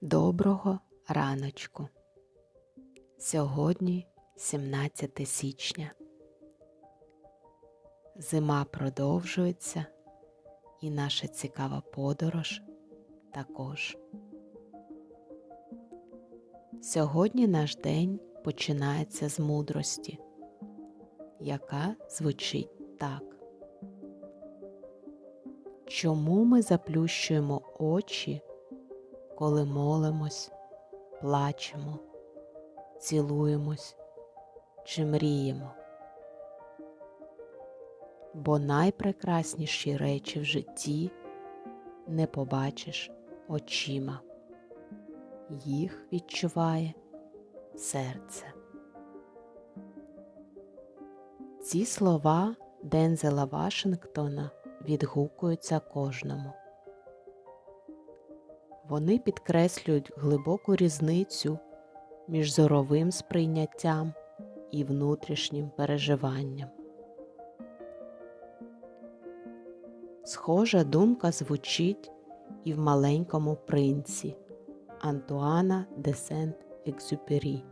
Доброго раночку. Сьогодні 17 січня. Зима продовжується і наша цікава подорож також. Сьогодні наш день починається з мудрості, яка звучить так. Чому ми заплющуємо очі, коли молимось, плачемо, цілуємось чи мріємо? Бо найпрекрасніші речі в житті не побачиш очима, їх відчуває серце. Ці слова Дензела Вашингтона відгукуються кожному. Вони підкреслюють глибоку різницю між зоровим сприйняттям і внутрішнім переживанням. Схожа думка звучить і в маленькому принці Антуана де Сент-Екзюпері.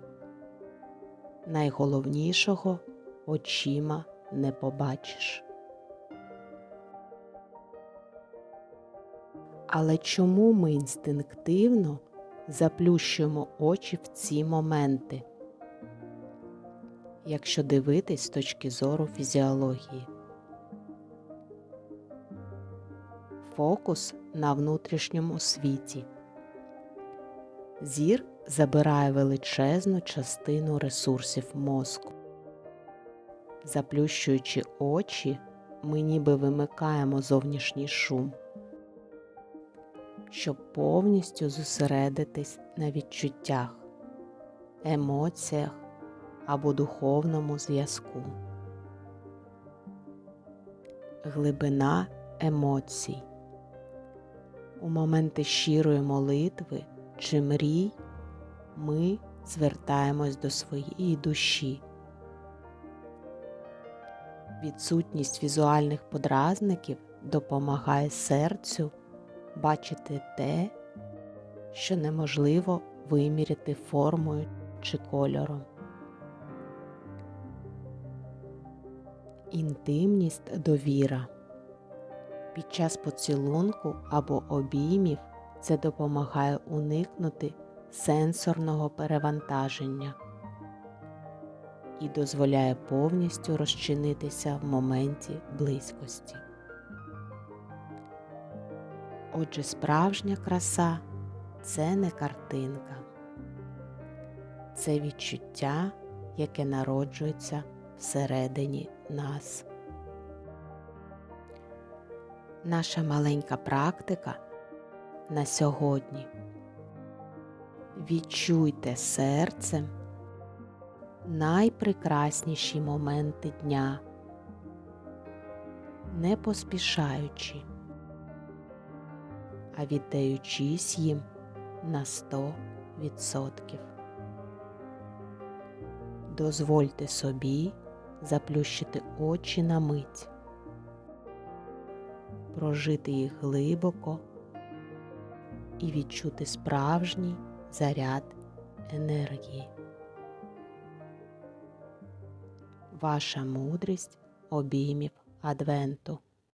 Найголовнішого очима не побачиш. Але чому ми інстинктивно заплющуємо очі в ці моменти, якщо дивитись з точки зору фізіології? Фокус на внутрішньому світі. Зір забирає величезну частину ресурсів мозку. Заплющуючи очі, ми ніби вимикаємо зовнішній шум щоб повністю зосередитись на відчуттях, емоціях або духовному зв'язку. Глибина емоцій. У моменти щирої молитви чи мрій ми звертаємось до своєї душі. Відсутність візуальних подразників допомагає серцю бачити те, що неможливо виміряти формою чи кольором. Інтимність довіра. Під час поцілунку або обіймів це допомагає уникнути сенсорного перевантаження і дозволяє повністю розчинитися в моменті близькості. Отже, справжня краса це не картинка, це відчуття, яке народжується всередині нас. Наша маленька практика на сьогодні. Відчуйте серцем найпрекрасніші моменти дня, не поспішаючи а віддаючись їм на 100%. Дозвольте собі заплющити очі на мить, прожити їх глибоко і відчути справжній заряд енергії. Ваша мудрість обіймів Адвенту.